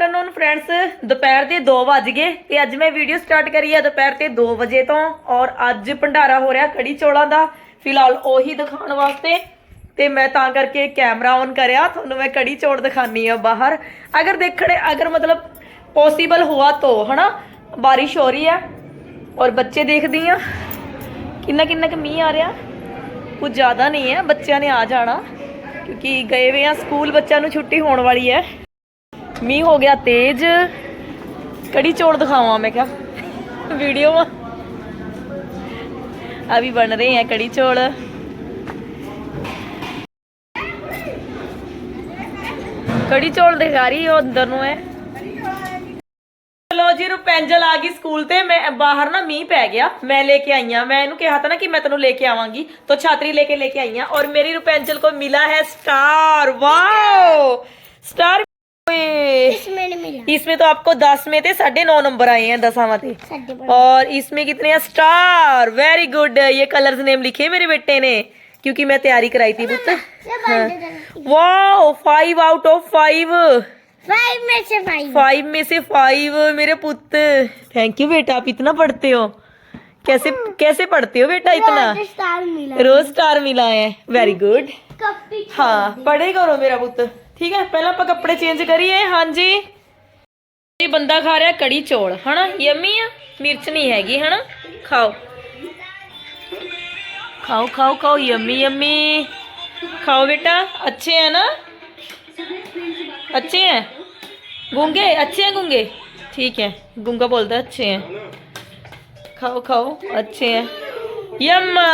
Afternoon friends ਦੁਪਹਿਰ ਦੇ 2 ਵੱਜ ਗਏ ਤੇ ਅੱਜ ਮੈਂ ਵੀਡੀਓ ਸਟਾਰਟ ਕਰੀ ਆ ਦੁਪਹਿਰ ਤੇ 2 ਵਜੇ ਤੋਂ ਔਰ ਅੱਜ ਭੰਡਾਰਾ ਹੋ ਰਿਹਾ ਕੜੀ ਚੋਲਾਂ ਦਾ। ਫਿਲਹਾਲ ਉਹੀ ਦਿਖਾਉਣ ਵਾਸਤੇ ਤੇ ਮੈਂ ਤਾਂ ਕਰਕੇ ਕੈਮਰਾ ਔਨ ਕਰਿਆ। ਤੁਹਾਨੂੰ ਮੈਂ ਕੜੀ ਚੋਲ ਦਿਖਾਨੀ ਆ ਬਾਹਰ। ਅਗਰ ਦੇਖਣੇ, ਅਗਰ ਮਤਲਬ ਪੋਸੀਬਲ ਹੁਆ ਤੋ, ਹਨਾ? ਬਾਰਿਸ਼ ਹੋ ਰਹੀ ਹੈ ਔਰ ਬੱਚੇ ਦੇਖਦੀ ਆ। ਕਿੰਨਾ ਕਿੰਨਾ ਕੁ ਮੀਂਹ ਆ ਰਿਹਾ? ਕੁਝ ਜ਼ਿਆਦਾ ਨਹੀਂ ਹੈ। ਬੱਚਿਆਂ ਨੇ ਆ ਜਾਣਾ ਕਿਉਂਕਿ ਗਏ ਹੋਏ ਆ, ਸਕੂਲ ਬੱਚਿਆਂ ਨੂੰ ਛੁੱਟੀ ਹੋਣ ਵਾਲੀ ਹੈ। ਮੀਂਹ ਹੋ ਗਿਆ ਤੇਜ਼। ਕੜੀ ਚੋਲ ਦਿਖਾਵਾਂ ਮੈਂ ਕਿਹਾ। ਵੀਡੀਓ ਆ ਅਭੀ ਬਣ ਰਹੇ ਹੈ ਕੜੀ ਚੋਲ। ਕੜੀ ਚੋਲ ਦਿਖਾ ਰਹੀ ਉਹ ਅੰਦਰ ਨੂੰ ਹੈ ਚਲੋ ਜੀ, ਰੁਪੈਂਜਲ ਆ ਗਈ ਸਕੂਲ ਤੇ। ਮੈਂ ਬਾਹਰ ਨਾ ਮੀਂਹ ਪੈ ਗਿਆ। ਮੈਂ ਲੈ ਕੇ ਆਈ ਆ। ਮੈਂ ਇਹਨੂੰ ਕਿਹਾ ਤਾ ਨਾ ਕਿ ਮੈਂ ਤੈਨੂੰ ਲੈ ਕੇ ਆਵਾਂਗੀ। ਤਾਂ ਛਾਤਰੀ ਲੈ ਕੇ ਲੈ ਕੇ ਆਈ ਆ। ਔਰ ਮੇਰੀ ਰੁਪੈਂਜਲ ਕੋ ਮਿਲਾ ਹੈ ਸਟਾਰ। ਵਾਓ! ਸਟਾਰ इसमें, तो आपको दस में थे साढ़े नौ नंबर आए हैं दसावा थे। और इसमें कितने हैं? स्टार। वेरी गुड ये कलर्स नेम लिखे मेरे बेटे ने क्योंकि मैं तैयारी कराई थी पुत्र हाँ। Wow five out of five five में से फाइव फाइव में से फाइव मेरे पुत थैंक यू बेटा आप इतना पढ़ते हो। कैसे कैसे पढ़ते हो बेटा इतना? रोज स्टार मिला। है। वेरी गुड हाँ पढ़े करो मेरा पुत्र ਠੀਕ ਹੈ ਪਹਿਲਾਂ ਆਪਾਂ ਕੱਪੜੇ ਚੇਂਜ ਕਰੀਏ ਹਾਂਜੀ ਇਹ ਬੰਦਾ ਖਾ ਰਿਹਾ ਕੜੀ ਚੌਲ ਹਨਾ ਯਮੀ ਆ ਮਿਰਚ ਨਹੀਂ ਹੈਗੀ ਹਨਾ ਖਾਓ ਖਾਓ ਖਾਓ ਖਾਓ ਯਮੀ ਯਮੀ ਖਾਓ बेटा अच्छे हैं ना अच्छे हैं गूंगे अच्छे हैं गूंगे ठीक है गूंगा बोलता है अच्छे हैं खाओ खाओ अच्छे हैं यम्मा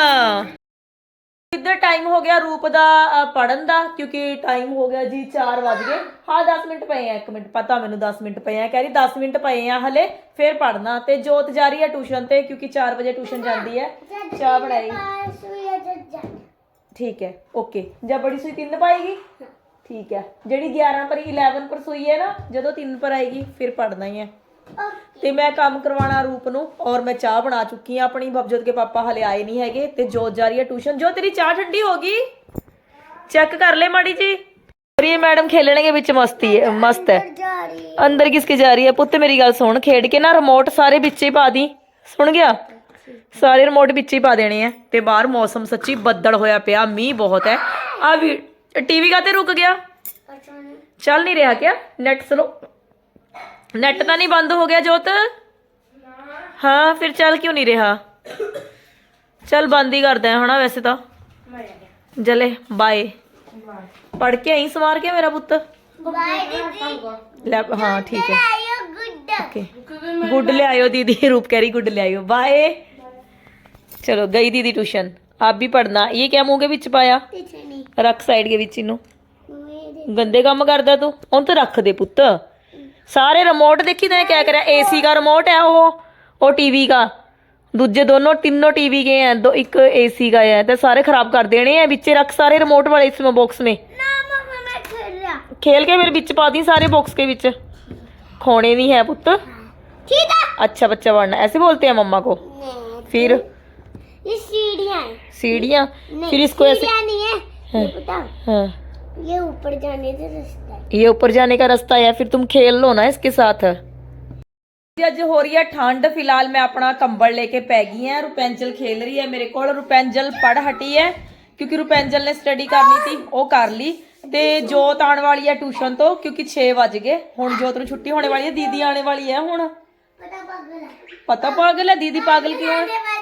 ਇੱਧਰ ਟਾਈਮ ਹੋ ਗਿਆ ਰੂਪ ਦਾ ਪੜਨ ਦਾ? ਕਿਉਂਕਿ ਟਾਈਮ ਹੋ ਗਿਆ ਜੀ 4 ਵਜ ਗਏ। ਹਾਂ 10 ਮਿੰਟ ਪਏ ਆ 1 ਮਿੰਟ। ਪਤਾ ਮੈਨੂੰ 10 ਮਿੰਟ ਪਏ ਆ। ਕਹਿ ਰਹੀ 10 ਮਿੰਟ ਪਏ ਆ ਹਲੇ, ਫਿਰ ਪੜਨਾ ਤੇ ਜੋਤ ਜਾ ਰਹੀ ਹੈ ਟਿਊਸ਼ਨ ਤੇ, ਕਿਉਂਕਿ 4 ਵਜੇ ਟਿਊਸ਼ਨ ਜਾਂਦੀ ਹੈ। ਚਾਹ ਬਣਾਈ। ਠੀਕ ਹੈ ਓਕੇ ਜਾਂ ਬੜੀ ਸੂਈ 3 ਪਾਏਗੀ? ਠੀਕ ਹੈ। ਜਿਹੜੀ 11 ਪਰ 11 ਪਰ ਸੂਈ ਹੈ ਨਾ, ਜਦੋਂ 3 ਪਰ ਆਏਗੀ, ਫਿਰ ਪੜਨਾ ਹੀ ਹੈ। ਤੇ ਮੈਂ ਕੰਮ ਕਰਵਾਉਣਾ ਰੂਪ ਨੂੰ ਔਰ ਮੈਂ ਚਾਹ ਬਣਾ ਚੁੱਕੀ ਆ ਆਪਣੀ। ਬਬਜੋਤ ਕੇ ਪਾਪਾ ਹਲੇ ਆਏ ਨਹੀਂ ਹੈਗੇ ਤੇ ਜੋਤ ਜਾ ਰਹੀ ਹੈ ਟਿਊਸ਼ਨ। ਜੋ ਤੇਰੀ ਚਾਹ ਠੰਡੀ ਹੋ ਗਈ? ਚੈੱਕ ਕਰ ਲੈ ਮਾੜੀ ਜੀ। ਔਰ ਇਹ ਮੈਡਮ ਖੇਲਣਗੇ ਵਿੱਚ ਮਸਤੀ ਹੈ ਮਸਤ ਹੈ। ਅੰਦਰ ਕਿਸਕੇ ਜਾ ਰਹੀ ਹੈ। ਪੁੱਤ ਮੇਰੀ ਗੱਲ ਸੁਣ ਖੇਡ ਕੇ ਨਾ ਰਿਮੋਟ ਸਾਰੇ ਵਿੱਚ ਹੀ ਪਾ ਦੀ। ਸੁਣ ਗਿਆ? ਸਾਰੇ ਰਿਮੋਟ ਵਿੱਚ ਹੀ ਪਾ ਦੇਣੇ ਆ। ਤੇ ਬਾਹਰ ਮੌਸਮ ਸੱਚੀ ਬੱਦਲ ਹੋਇਆ ਪਿਆ ਮੀਂਹ ਬਹੁਤ ਹੈ। ਆ ਵੀ ਟੀਵੀ ਕਾਤੇ ਰੁਕ ਗਿਆ? ਚੱਲ ਨਹੀਂ ਰਿਹਾ ਕਿਆ? ਨੈਟ ਸਲੋ ਨੈਟ ਤਾਂ ਨਹੀਂ ਬੰਦ ਹੋ ਗਿਆ ਜੋਤ ਹਾਂ ਫਿਰ ਚੱਲ ਕਿਉਂ ਨਹੀਂ ਰਿਹਾ ਚੱਲ ਬੰਦ ਹੀ ਕਰਦਾ ਹੈ ਹਨਾ ਵੈਸੇ ਤਾਂ ਜਲੇ ਬਾਏ ਪੜ ਕੇ ਆਈ ਸਵਾਰ ਕੇ ਮੇਰਾ ਪੁੱਤ बाय दीदी ਲੈ ਹਾਂ ਠੀਕ ਹੈ आयो गुड ਓਕੇ ਗੁੱਡ ਲਿਆਇਓ ਦੀਦੀ रूप कह रही गुड लियाओ बाय चलो गई दीदी ट्यूशन आप भी पढ़ना ये क्या मुंह के ਵਿੱਚ ਪਾਇਆ पीछे नहीं ਰੱਖ ਸਾਈਡ ਦੇ ਵਿੱਚ ਇਹਨੂੰ मेरे ਗੰਦੇ ਕੰਮ ਕਰਦਾ ਤੂੰ ਹੁਣ ਤਾਂ सारे रिमोट देखी तुम क्या करा एसी का रिमोट है वो और टीवी का दूजे दोनों तीनों टीवी के हैं दो एक एसी का है तो सारे खराब कर देने हैं बीचे रख सारे रिमोट वाले इसमें बॉक्स में खेल के फिर बिच पा दी सारे बॉक्स के बीच खोने नहीं है पुत्र ठीक है अच्छा बच्चा बनना ऐसे बोलते हैं मम्मा को फिर ये सीढ़ियाँ सीढ़ियाँ फिर इसको ऐसे नहीं है, है, है। ये ऊपर जाने का रास्ता है ये ऊपर जाने का रास्ता है फिर तुम खेल लो ना इसके साथ ਅੱਜ ਹੋ ਰਹੀ ਹੈ ਠੰਡ ਫਿਲਹਾਲ ਮੈਂ ਆਪਣਾ ਕੰਬਲ ਲੈ ਕੇ ਪੈ ਗਈ ਹਾਂ ਰੁਪੈਂਜਲ ਖੇਲ ਰਹੀ ਹੈ ਮੇਰੇ ਕੋਲ ਰੁਪੈਂਜਲ ਪੜ ਹਟੀ ਹੈ ਕਿਉਂਕਿ ਰੁਪੈਂਜਲ ਨੇ ਸਟੱਡੀ ਕਰਨੀ ਸੀ ਉਹ ਕਰ ਲਈ ਤੇ ਜੋਤ ਆਉਣ ਵਾਲੀ ਹੈ ਟਿਊਸ਼ਨ ਤੋਂ ਕਿਉਂਕਿ 6 ਵਜ ਗਏ ਹੁਣ ਜੋਤ ਨੂੰ ਛੁੱਟੀ ਹੋਣੇ ਵਾਲੀ ਹੈ ਦੀਦੀ ਆਣੇ ਵਾਲੀ ਹੈ ਹੁਣ पता पागल है ਪਤਾ ਪਾਗਲ ਹੈ ਦੀਦੀ ਪਾਗਲ ਕਿਉਂ ਹੈ ये वाली पागल है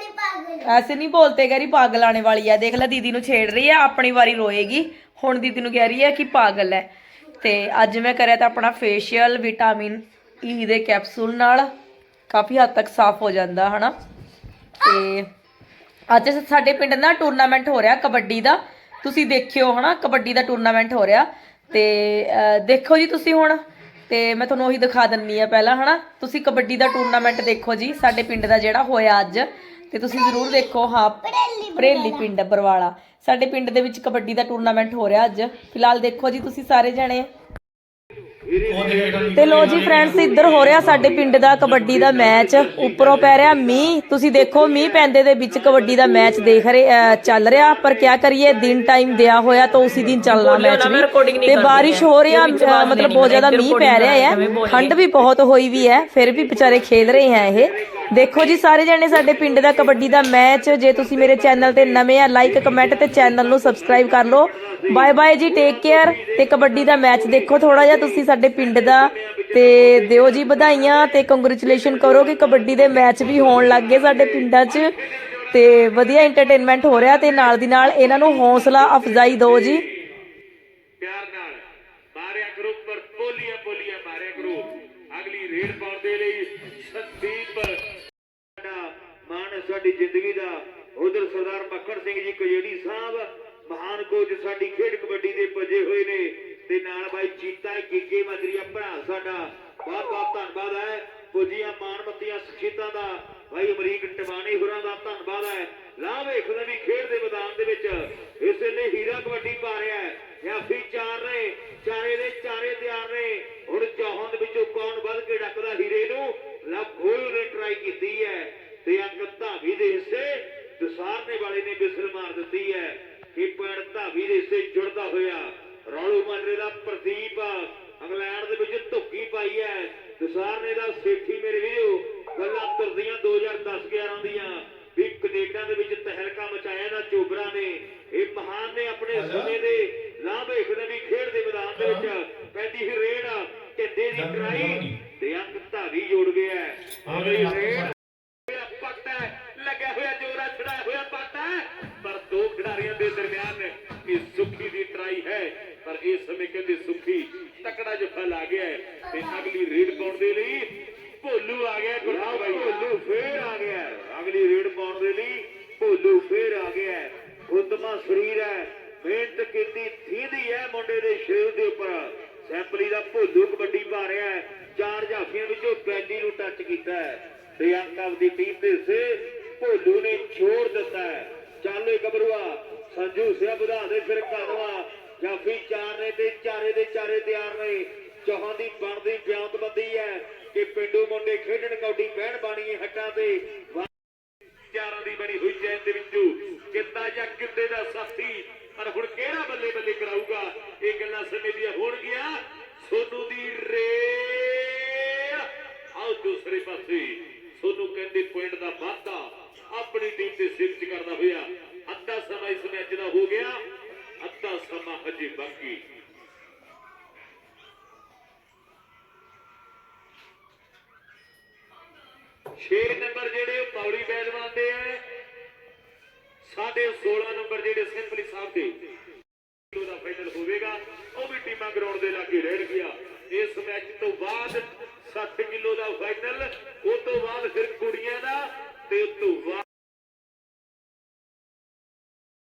ਐਸੇ ਨਹੀਂ ਬੋਲਤੇ ਕਹਿ ਰਹੀ ਪਾਗਲ ਆਣੇ ਵਾਲੀ ਆ। ਦੇਖ ਲੈ ਦੀਦੀ ਨੂੰ ਛੇੜ ਰਹੀ ਹੈ ਆਪਣੀ ਵਾਰੀ ਰੋਏਗੀ। ਹੁਣ ਦੀਦੀ ਨੂੰ ਕਹਿ ਰਹੀ ਹੈ ਕਿ ਪਾਗਲ ਹੈ ਤੇ ਅੱਜ ਮੈਂ ਕਰਿਆ ਤਾਂ ਆਪਣਾ ਫੇਸ਼ੀਅਲ ਵਿਟਾਮਿਨ ਈ ਦੇ ਕੈਪਸੂਲ ਨਾਲ ਕਾਫੀ ਹੱਦ ਤੱਕ ਸਾਫ਼ ਹੋ ਜਾਂਦਾ, ਹਨਾ? ਤੇ ਅੱਜ ਸਾਡੇ ਪਿੰਡ ਨਾ ਟੂਰਨਾਮੈਂਟ ਹੋ ਰਿਹਾ ਕਬੱਡੀ ਦਾ। ਤੁਸੀਂ ਦੇਖਿਓ, ਹਨਾ? ਕਬੱਡੀ ਦਾ ਟੂਰਨਾਮੈਂਟ ਹੋ ਰਿਹਾ। ਤੇ ਦੇਖੋ ਜੀ ਤੁਸੀਂ ਹੁਣ। ਤੇ ਮੈਂ ਤੁਹਾਨੂੰ ਉਹੀ ਦਿਖਾ ਦਿੰਨੀ ਆ ਪਹਿਲਾਂ, ਹਨਾ? ਤੁਸੀਂ ਕਬੱਡੀ ਦਾ ਟੂਰਨਾਮੈਂਟ ਦੇਖੋ ਜੀ, ਸਾਡੇ ਪਿੰਡ ਦਾ ਜਿਹੜਾ ਹੋਇਆ ਅੱਜ। ਤੇ ਤੁਸੀਂ ਜ਼ਰੂਰ ਦੇਖੋ ਹਾਂ ਪ੍ਰੇਲੀ ਪਿੰਡ ਬਰਵਾਲਾ। ਸਾਡੇ ਪਿੰਡ ਦੇ ਵਿੱਚ ਕਬੱਡੀ ਦਾ ਟੂਰਨਾਮੈਂਟ ਹੋ ਰਿਹਾ ਅੱਜ। ਫਿਲਹਾਲ ਦੇਖੋ ਜੀ ਤੁਸੀਂ ਸਾਰੇ ਜਣੇ ਤੇ ਲੋ ਜੀ ਫਰੈਂਡਸ ਇੱਧਰ ਹੋ ਰਿਹਾ ਸਾਡੇ ਪਿੰਡ ਦਾ ਕਬੱਡੀ ਦਾ ਮੈਚ। ਉੱਪਰੋਂ ਪੈ ਰਿਹਾ ਮੀਂਹ। ਤੁਸੀਂ ਦੇਖੋ ਮੀਂਹ ਪੈਂਦੇ ਦੇ ਵਿੱਚ ਕਬੱਡੀ ਦਾ ਮੈਚ ਦੇਖ ਰਹੇ ਚੱਲ ਰਿਹਾ। ਪਰ ਕਿਆ ਕਰੀਏ ਦਿਨ ਟਾਈਮ ਦਿਆ ਹੋਇਆ ਤਾਂ ਉਸੇ ਦਿਨ ਚੱਲਣਾ ਮੈਚ ਵੀ। ਤੇ ਬਾਰਿਸ਼ ਹੋ ਰਿਹਾ ਮਤਲਬ ਬਹੁਤ ਜ਼ਿਆਦਾ ਮੀਂਹ ਪੈ ਰਿਹਾ ਹੈ। ਠੰਡ ਵੀ ਬਹੁਤ ਹੋਈ ਵੀ ਹੈ ਫਿਰ ਵੀ ਵਿਚਾਰੇ ਖੇਡ ਰਹੇ ਹੈ ਇਹ। ਦੇਖੋ ਜੀ ਸਾਰੇ ਜਣੇ ਸਾਡੇ ਪਿੰਡ ਦਾ ਕਬੱਡੀ ਦਾ ਮੈਚ। ਜੇ ਤੁਸੀਂ ਮੇਰੇ ਚੈਨਲ ਤੇ ਨਵੇਂ ਆ ਲਾਈਕ ਕਮੈਂਟ ਤੇ ਚੈਨਲ ਨੂੰ ਸਬਸਕ੍ਰਾਈਬ ਕਰ ਲਓ। ਬਾਏ ਬਾਏ ਜੀ ਟੇਕ ਕੇਅਰ ਤੇ ਕਬੱਡੀ ਦਾ ਮੈਚ ਦੇਖੋ ਥੋੜਾ ਜਿਹਾ ਤੁਸੀਂ ਸਾਡੇ ਪਿੰਡ ਦਾ ਤੇ ਦਿਓ ਜੀ ਵਧਾਈਆਂ ਤੇ ਕੰਗ੍ਰੈਚੁਲੇਸ਼ਨ ਕਰੋ ਕਿ ਕਬੱਡੀ ਦੇ ਮੈਚ ਵੀ ਹੋਣ ਲੱਗ ਗਏ ਸਾਡੇ ਪਿੰਡਾਂ 'ਚ। ਤੇ ਵਧੀਆ ਐਂਟਰਟੇਨਮੈਂਟ ਹੋ ਰਿਹਾ ਤੇ ਨਾਲ ਦੀ ਨਾਲ ਇਹਨਾਂ ਨੂੰ ਹੌਸਲਾ ਅਫਜ਼ਾਈ ਦਿਓ ਜੀ। ਪਿਆਰ ਨਾਲ ਮਾਰਿਆ ਗਰੁੱਪ ਪਰ ਪੋਲੀਆਂ ਪੋਲੀਆਂ ਮਾਰਿਆ ਗਰੁੱਪ ਅਗਲੀ ਰੇਡ ਪਾਉਣ ਦੇ ਲਈ ਸੰਦੀਪ ਸਾਡਾ ਮਾਣ ਸਾਡੀ ਜ਼ਿੰਦਗੀ ਦਾ। ਉਧਰ ਸਰਦਾਰ ਮੱਖਣ ਸਿੰਘ ਜੀ ਕਜੇੜੀ ਸਾਹਿਬ ਮਹਾਨ ਕੋਚ ਸਾਡੀ ਖੇਡ ਕਬੱਡੀ ਦੇ ਪੁੱਜੇ ਹੋਏ ਨੇ ਤੇ ਨਾਲ ਬਾਈ ਚੀਤਾ ਗਿੱਗੇ ਮਦਰੀਆ ਭਰਾ ਸਾਡਾ। ਬਹੁਤ ਬਹੁਤ ਧੰਨਵਾਦ ਹੈ। ਪੁੱਜੀਆਂ ਮਾਨਮਤੀਆਂ ਸਖੀਤਾਂ ਦਾ ਭਾਈ ਅਮਰੀਕ ਟਿਵਾਣੀ ਹੋਰਾਂ ਦਾ ਧੰਨਵਾਦ ਹੈ। ਲਾ ਵੇਖਦਾ ਵੀ ਖੇਡ ਦੇ ਮੈਦਾਨ ਦੇ ਵਿੱਚ। ਇਸ ਵੇਲੇ ਹੀਰਾ ਕਬੱਡੀ ਪਾ ਰਿਹਾ ਹੈ। ਯਾਫੀ ਚਾਰ ਨੇ, ਚਾਰੇ ਦੇ ਚਾਰੇ ਤਿਆਰ ਨੇ। ਹੁਣ ਚੌਹਾਂ ਦੇ ਵਿੱਚੋਂ ਕੌਣ ਵੱਧ ਕੇ ਡੱਕਦਾ ਹੀਰੇ ਨੂੰ? ਲਵ ਗੋਲ ਨੇ ਟਰਾਈ ਕੀਤੀ ਹੈ। ਤੇ ਅੰਕ ਧਾਵੀ ਦੇ ਹਿੱਸੇ ਦਸਾਰਨੇ ਵਾਲੇ ਨੇ ਬਿਸਲ ਮਾਰ ਦਿੱਤੀ ਹੈ। ਕਿ ਪੁਆਇੰਟ ਧਾਵੀ ਦੇ ਹਿੱਸੇ ਜੁੜਦਾ ਹੋਇਆ। ਰੌਲੂ ਮਾਜਰੇ ਦਾ ਪ੍ਰਦੀਪ ਇੰਗਲੈਂਡ ਦੇ ਵਿੱਚ ਧੁੱਕੀ ਪਾਈ ਹੈ। ਦਸਾਰਨੇ ਦਾ ਸੇਠੀ ਮੇਰੇ ਵੀਰੋ ਗੱਲਾਂ ਤੁਰਦੀਆਂ 2010 11 ਦੀਆਂ। ਵੀ ਕੈਨੇਡਾ ਦੇ ਵਿੱਚ ਤਹਿਲਕਾ ਮਚਾਇਆ ਨਾ ਚੋਬਰਾ ਨੇ। ਇਹ ਮਹਾਨ ਨੇ ਆਪਣੇ ਸਮੇਂ ਦੇ ਲਾਭ ਵੇਖਦੇ ਵੀ ਖੇਡ ਦੇ ਮੈਦਾਨ ਦੇ ਵਿੱਚ ਪੈਂਦੀ ਹੀ ਰੇਡ ਢਿੱਡੇ ਦੀ ਟਰਾਈ ਤੇ ਅੰਕ ਧਾਵੀ ਜੋੜ ਗਿਆ। ਅਗਲੀ ਰੇਡ ਪਰ ਇਸ ਸਮੇਂ ਕਹਿੰਦੇ ਸੁੱਖੀ ਤਕੜਾ ਜਫਾ ਲਾ ਗਿਆ ਤੇ ਅਗਲੀ ਰੇਡ ਪਾਉਣ ਦੇ ਲਈ ਭੋਲੂ ਆ ਗਿਆ ਗੁਰਨਾਮ ਭਾਈ। ਭੋਲੂ ਫੇਰ ਆ ਗਿਆ। ਅਗਲੀ ਰੇਡ ਪਾਉਣ ਦੇ ਲਈ ਭੋਲੂ ਫੇਰ ਆ ਗਿਆ। ਉਦਮਾ ਸਰੀਰ ਹੈ ਮਿਹਨਤ ਕੀਤੀ ਥੀਂਦੀ ਹੈ ਮੁੰਡੇ ਦੇ ਸ਼ਰੀਰ ਦੇ ਉੱਪਰ। ਸੈਂਪਲੀ ਦਾ ਭੋਲੂ ਕਬੱਡੀ ਪਾ ਰਿਹਾ ਹੈ ਚਾਰ ਜਾਫੀਆਂ ਵਿੱਚੋਂ ਬੈਂਡੀ ਨੂੰ ਟੱਚ ਕੀਤਾ ਹੈ। ਤੇ ਅੰਕਲ ਦੀ ਟੀਮ ਦੇ ਸੇ ਭੋਲੂ ਨੇ ਛੋੜ ਦਿੱਤਾ ਹੈ। ਚੱਲ ਏ ਗੱਭਰੂਆ ਸੰਜੂ ਸਿਆ ਵਧਾ ਦੇ ਫਿਰ ਕਦਵਾ ਜਾਫੀ ਚਾਰ ਨੇ ਤੇ ਚਾਰੇ ਦੇ ਚਾਰੇ ਤਿਆਰ ਨੇ। ਚੌਹਾਂ ਦੀ ਬਣਦੀ ਬਿਆਨਤਬੰਦੀ ਹੈ ਕਿ ਪਿੰਡੂ ਮੁੰਡੇ ਖੇਡਣ ਕੌਡੀ ਬਹਿਣ ਬਾਣੀ ਹੱਟਾਂ ਤੇ ਚਾਰਾਂ ਦੀ ਬਣੀ ਹੋਈ ਚੈਨ ਦੇ ਵਿੱਚੋਂ ਕਿੱਤਾ ਜਾਂ ਕਿੱਤੇ ਦਾ ਸਾਥੀ। ਪਰ ਹੁਣ ਕਿਹੜਾ ਬੱਲੇ ਬੱਲੇ ਕਰਾਊਗਾ? ਇਹ ਗੱਲਾਂ ਸਮੇਂ ਦੀਆਂ ਹੋਣਗੀਆਂ। ਸੋਨੂ ਦੀ ਰੇਡ ਆਓ ਦੂਸਰੇ ਪਾਸੇ। ਸੋਨੂ ਕਹਿੰਦੇ ਪੁਆਇੰਟ ਦਾ ਵਾਧਾ। ਆਪਣੀ ਟੀਮ ਦੇ ਸਿਰ 'ਚ ਕਰਦਾ ਹੋਇਆ। ਅੱਧਾ ਸਮਾਂ ਇਸ ਮੈਚ ਦਾ ਹੋ ਗਿਆ। ਹਜੇ ਬਾਕੀ। ਛੇ ਨੰਬਰ ਜਿਹੜੇ ਪੌੜੀ ਪਹਿਲਵਾਨ ਦੇ ਆ। ਸਾਡੇ 16 ਨੰਬਰ ਜਿਹੜੇ ਸਿੰਪਲੀ ਸਾਹਿਬ ਦੇ ਦਾ ਫਾਈਨਲ ਹੋਵੇਗਾ। ਉਹ ਵੀ ਟੀਮਾਂ ਗਰਾਊਂਡ ਦੇ ਲਾਗੇ ਰਹਿਣ ਗਿਆ। ਇਸ ਮੈਚ ਤੋਂ ਬਾਅਦ 60 ਕਿਲੋ ਦਾ ਫਾਈਨਲ ਉਸ ਤੋਂ ਬਾਅਦ ਫਿਰ ਕੁੜੀਆਂ ਦਾ, ਤੇ ਉਸ ਤੋਂ ਬਾਅਦ